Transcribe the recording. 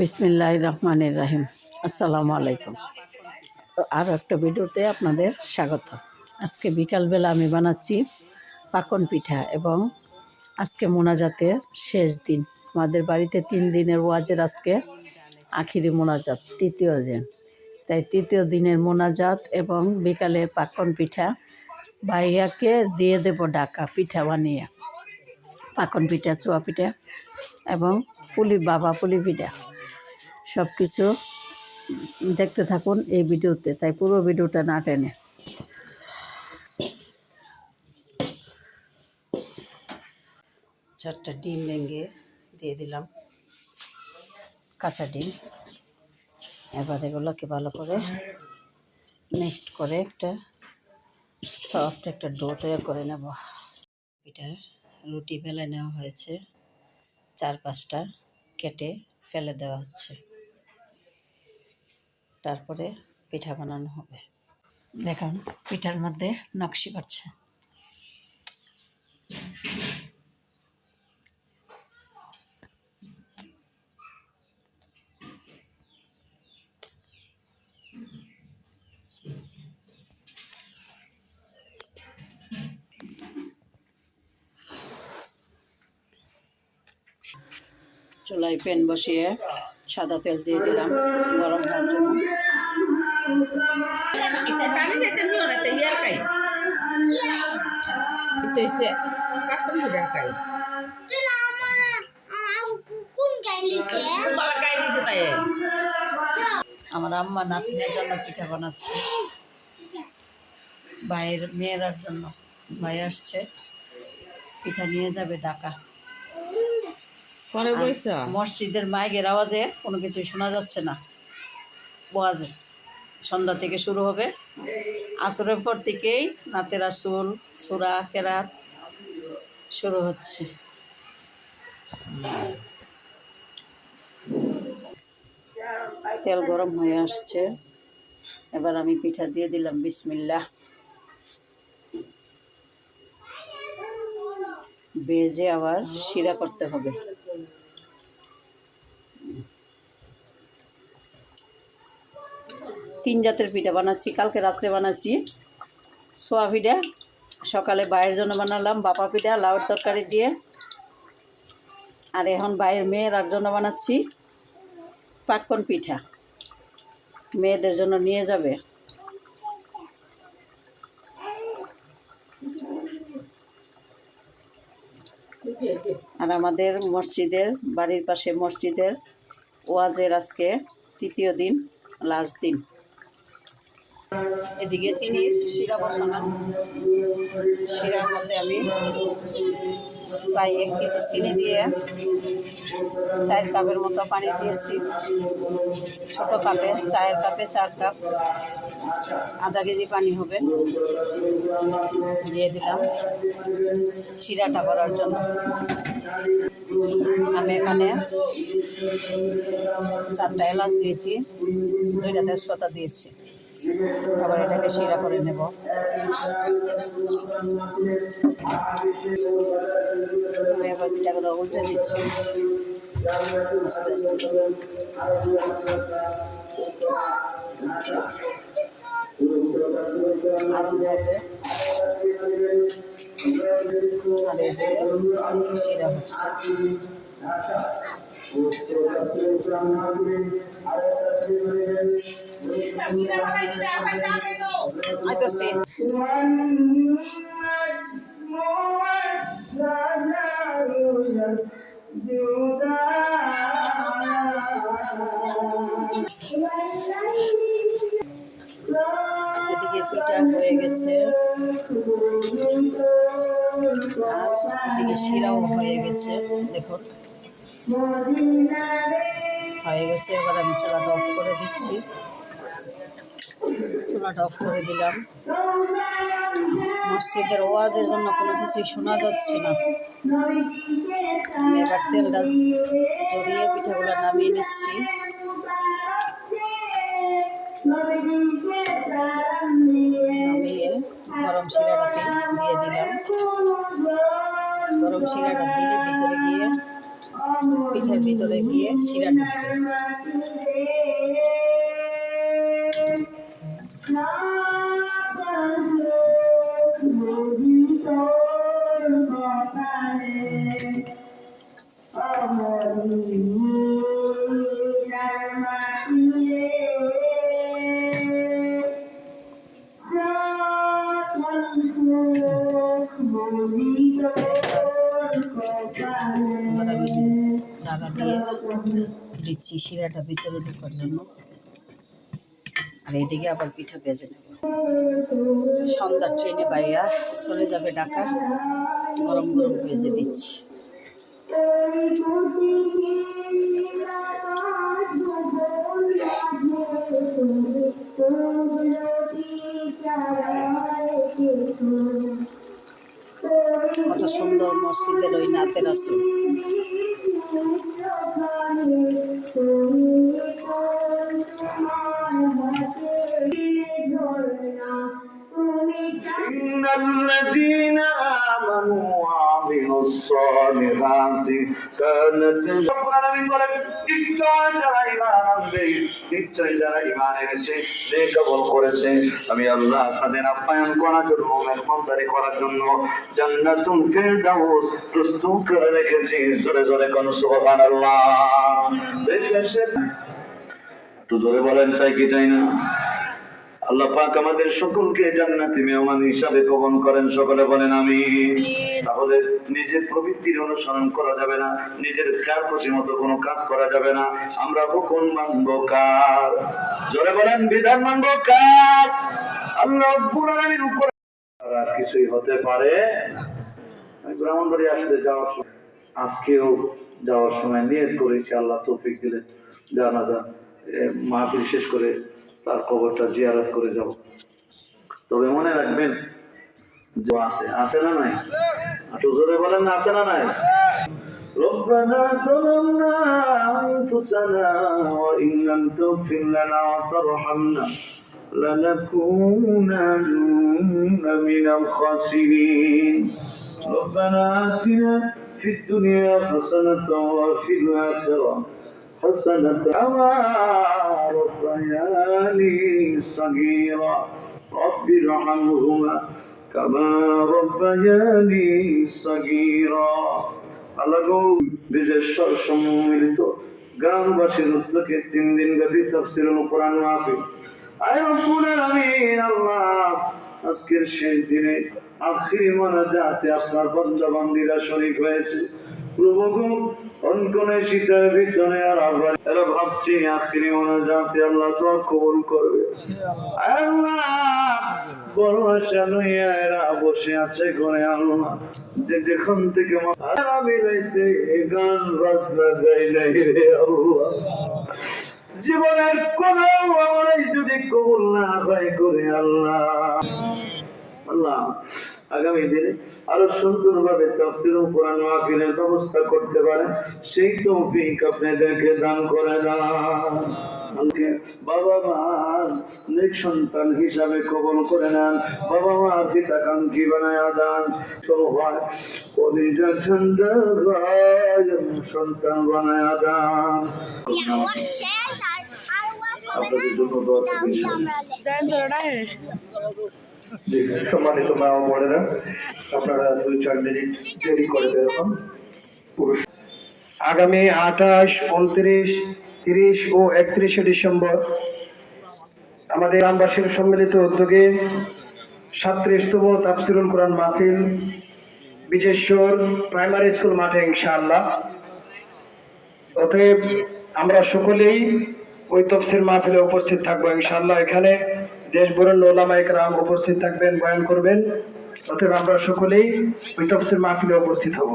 বিসমিল্লাহ রহমানির রাহিম। আসসালামু আলাইকুম। আরও একটা ভিডিওতে আপনাদের স্বাগত। আজকে বিকালবেলা আমি বানাচ্ছি পাকন পিঠা এবং আজকে মোনাজাতের শেষ দিন। আমাদের বাড়িতে তিন দিনের ওয়াজের আজকে আখিরি মোনাজাত, তৃতীয় দিন। তাই তৃতীয় দিনের মোনাজাত এবং বিকালে পাকন পিঠা ভাইয়াকে দিয়ে দেব ডাকা পিঠা বানিয়ে। পাকন পিঠা, চুয়া পিঠা এবং পুলি, বাবা পুলি পিঠা। সব কিছু দেখতে থাকুন এই ভিডিওতে, তাই পুরো ভিডিওটা না টেনে। চারটা ডিম ভেঙে দিয়ে দিলাম, কাঁচা ডিম। এবার এগুলোকে ভালো করে মিক্সড করে একটা সফট একটা ডো তৈরি করে নেব। পিঠার রুটি বেলে নেওয়া হয়েছে, চার পাঁচটা কেটে ফেলে দেওয়া হচ্ছে। তারপরে পিঠা বানানো হবে। দেখুন পিঠার মধ্যে নকশি পাচ্ছে চুলায় প্যান বসিয়ে সাদা তেল দিয়ে দিলাম গরম হওয়ার জন্য. আমার আম্মা নাতনির জন্য পিঠা বানাচ্ছে। ভাইয়ের মেয়েরার জন্য। ভাই আসছে। পিঠা নিয়ে যাবে ঢাকা। Mo মসজিদের মাইকের আওয়াজে কোনো কিছু শোনা যাচ্ছে না। ওয়াজ সন্ধ্যা থেকে শুরু হবে। আসরের পর থেকেই নাতের আসুল সুরা কেরাত শুরু হচ্ছে। তেল গরম হয়ে আসছে। এবার আমি পিঠা দিয়ে দিলাম বিসমিল্লাহ। বেজে আবার শিরা করতে হবে। তিন জাতের পিঠা বানাচ্ছি, কালকে রাত্রে বানাচ্ছি। সোয়া পিঠা, সকালে বাইরের জন্য বানালাম, বাপা পিঠা লাউর তরকারি দিয়ে। আর এখন বাইরের মেয়ের আর জন্য বানাচ্ছি পাক্কন পিঠা। মেয়েদের জন্য নিয়ে যাবে। আর আমাদের মসজিদের, বাড়ির পাশে মসজিদের ওয়াজের আজকে তৃতীয় দিন, লাস্ট দিন। এদিকে চিনির শিরা বসানো। শিরার মধ্যে আমি প্রায় এক কেজি চিনি দিয়ে চায়ের কাপের মতো পানি দিয়েছি। ছোট কাপে, চায়ের কাপে চার কাপ। আধা কেজি পানি হবে। দিয়ে দিলাম শিরাটা করার জন্য। আমি এখানে চারটা এলাচ দিয়েছি, দুইটা তেজপাতা দিয়েছি। আবার এটাকে শিরা করে নেব। আমি এদিকে পিঠা হয়ে গেছে এদিকে শিরাও হয়ে গেছে দেখুন হয়ে গেছে এবার আমি চুলাটা অফ করে দিচ্ছি। চুলাটা অফ করে দিলাম। মসজিদের ওয়াজের জন্য কোনো কিছুই শোনা যাচ্ছে না। এবার তেলটা জড়িয়ে পিঠাগুলো নামিয়ে নিচ্ছি। দিচ্ছি শিরাটা ভিতরে ঢোকার জন্য। আর এইদিকে আবার পিঠা ভেজে নেব। সন্ধ্যার ট্রেনে বাইয়া চলে যাবে ঢাকা। গরম গরম ভেজে দিচ্ছি। কত সুন্দর মসজিদের ওই নাতের আসল Mm-hmm. নিশ্চয় আমি আল্লাহ তাদের আপ্যায়ন করার জন্য, মেহমানদারি করার জন্য জান্নাতুল ফিরদাউস প্রস্তুত করে রেখেছি। জোরে জোরে কোন সুবহানাল্লাহ। একটু জোরে বলেন, চাই কি চাই না? আল্লাহ পাক আমাদের সকলকে জান্নাতি মেহমান হিসাবে কবন করেন সকলে বলেন আমি তাহলে নিজের প্রবৃত্তির অনুসরণ করা যাবে না নিজের খেয়াল খুশি মতো কোনো কাজ করা যাবে না। আমরা হুকুম মানবো কার? জোরে বলেন বিধান মানবো কার? আল্লাহ আলামিনের উপরে কিছুই হতে পারে ব্রাহ্মণবাড়ি আসলে যাওয়ার সময় আজকেও যাওয়ার সময় নিয়ত করেছি আল্লাহ তৌফিক দিলে। জানা যা মাহফিল শেষ করে তার কবরটা জিয়ারত করে যাব তবে মনে রাখবেন যে আছে আছে না নাই একটু জোরে বলেন না আছে না নাই ربنا ظلمنا أنفسنا وإن لم تغفر لنا وترحمنا لنكونن من الخاسرين ربنا آتنا في الدنيا حسنة وفي الآخرة حسنة كما ربياني صغيرا رب ارحمهما كما ربياني صغيرا আল্লাহ গো বিজেশ্বর সম্মিলিত গ্রামবাসীর উদ্যোগে তিন দিন ব্যাপী তফসিরুল কোরআন মাহফিল আয় রব্বুল আলামিন আল্লাহ আজকের শেষ দিনে আখিরি মোনাজাতে আপনার বান্দা বান্দিরা শরীক হয়েছে প্রভু শীতের আর আবার এরা ভাবছি মোনাজাতে আল্লাহ কবুল করবে। যেখান থেকে জীবনের কোন যদি কবুল না হয় করে আল্লাহ। আল্লাহ আগামী দিনে আরও সুন্দর ভাবে তফসিল ও কোরআন মাহফিলের ব্যবস্থা করতে পারে। সেই তৌফিক আপনাদেরকে দান করে দান বাবা মা নেক সন্তান হিসাবে কবল করে নেন। বাবা মা পিতাকাঙ্ক্ষী বানায় দান। তো কলিজা ঠান্ডা সন্তান বানায় দান। আপনাদের জন্য দোয়া না করি আমরা জি, সম্মানিত মা বোনেরা, আপনারা দুই চার মিনিট দেরি করে এরকম আগামী আঠাশ, উনত্রিশ, তিরিশ ও একত্রিশে ডিসেম্বর আমাদের গ্রামবাসীর সম্মিলিত উদ্যোগে সাতত্রিশতম তাফসিরুল কোরআন মাহফিল বিজেশ্বর প্রাইমারি স্কুল মাঠে ইনশাআল্লাহ। অতএব আমরা সকলেই ওই তফসির মাহফিলে উপস্থিত থাকব ইনশাআল্লাহ এখানে। দেশ বরণ্য ওলামা একরাম উপস্থিত থাকবেন, বয়ান করবেন। অতএব আমরা সকলেই ওই তফসির মাহফিলে উপস্থিত হব।